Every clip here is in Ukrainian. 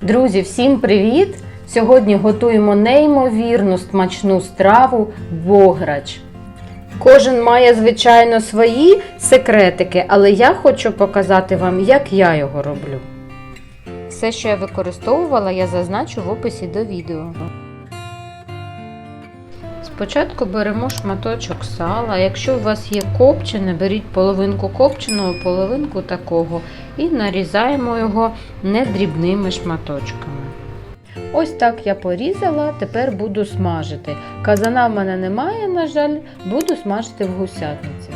Друзі, всім привіт! Сьогодні готуємо неймовірну смачну страву бограч. Кожен має, звичайно, свої секретики, але я хочу показати вам, як я його роблю. Все, що я використовувала, я зазначу в описі до відео. Спочатку беремо шматочок сала. Якщо у вас є копчене, беріть половинку копченого, половинку такого і нарізаємо його не дрібними шматочками. Ось так я порізала, тепер буду смажити. Казана в мене немає, на жаль, буду смажити в гусятниці.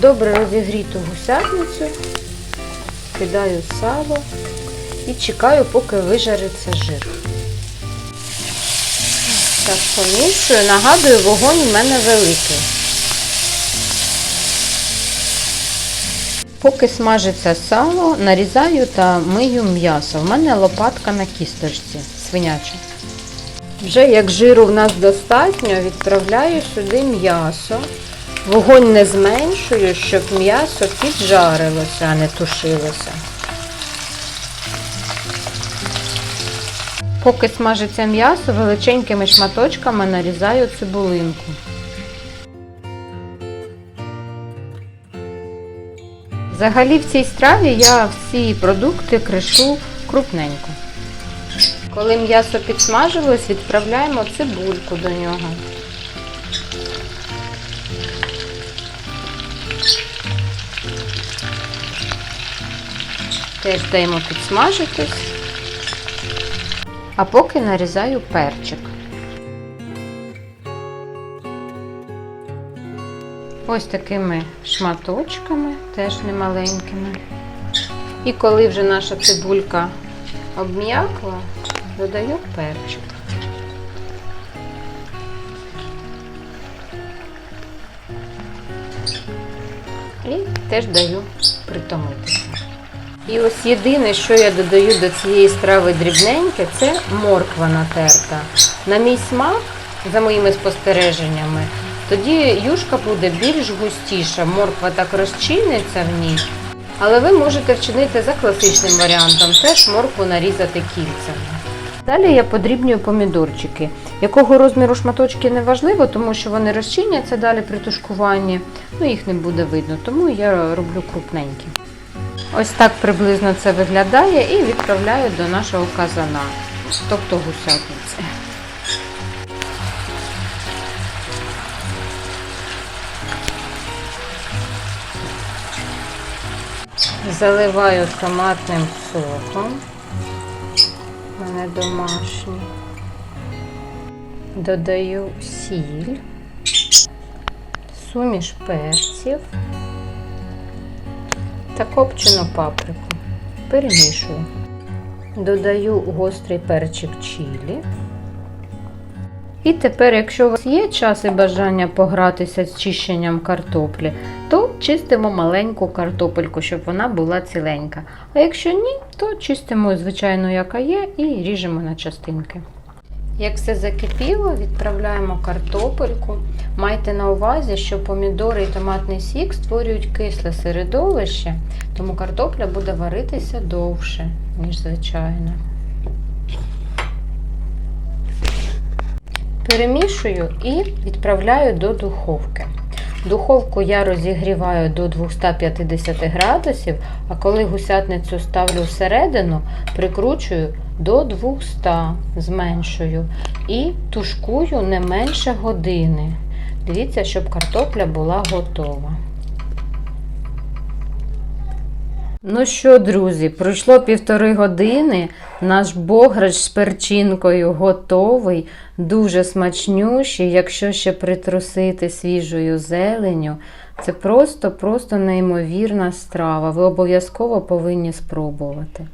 Добре розігріту гусятницю кидаю сало і чекаю, поки вижариться жир. Так, помішую, нагадую, вогонь у мене великий. Поки смажиться сало, нарізаю та мию м'ясо. У мене лопатка на кісточці свиняча. Вже як жиру в нас достатньо, відправляю сюди м'ясо. Вогонь не зменшую, щоб м'ясо піджарилося, а не тушилося. Поки смажиться м'ясо, величенькими шматочками нарізаю цибулинку. Взагалі в цій страві я всі продукти кришу крупненько. Коли м'ясо підсмажилось, відправляємо цибульку до нього. Теж даємо підсмажитись. А поки нарізаю перчик. Ось такими шматочками, теж немаленькими. І коли вже наша цибулька обм'якла, додаю перчик. І теж даю притомитися. І ось єдине, що я додаю до цієї страви дрібненьке, це морква натерта. На мій смак, за моїми спостереженнями, тоді юшка буде більш густіша, морква так розчиниться в ній. Але ви можете вчинити за класичним варіантом, теж моркву нарізати кільцями. Далі я подрібнюю помідорчики. Якого розміру шматочки не важливо, тому що вони розчиняться далі при тушкуванні, ну їх не буде видно, тому я роблю крупненькі. Ось так приблизно це виглядає і відправляю до нашого казана, тобто гусятниці. Заливаю томатним соком. У мене домашній. Додаю сіль, суміш перців та копчену паприку. Перемішую. Додаю гострий перчик чилі. І тепер, якщо у вас є час і бажання погратися з чищенням картоплі, то чистимо маленьку картопельку, щоб вона була ціленька. А якщо ні, то чистимо, звичайно, яка є, і ріжемо на частинки. Як все закипіло, відправляємо картопельку. Майте на увазі, що помідори і томатний сік створюють кисле середовище, тому картопля буде варитися довше, ніж звичайно. Перемішую і відправляю до духовки. Духовку я розігріваю до 250 градусів, а коли гусятницю ставлю всередину, прикручую до 200, зменшую і тушкую не менше години. Дивіться, щоб картопля була готова. Ну що, друзі, пройшло півтори години. Наш бограч з перчинкою готовий, дуже смачнющий. Якщо ще притрусити свіжою зеленю, це просто-просто неймовірна страва. Ви обов'язково повинні спробувати.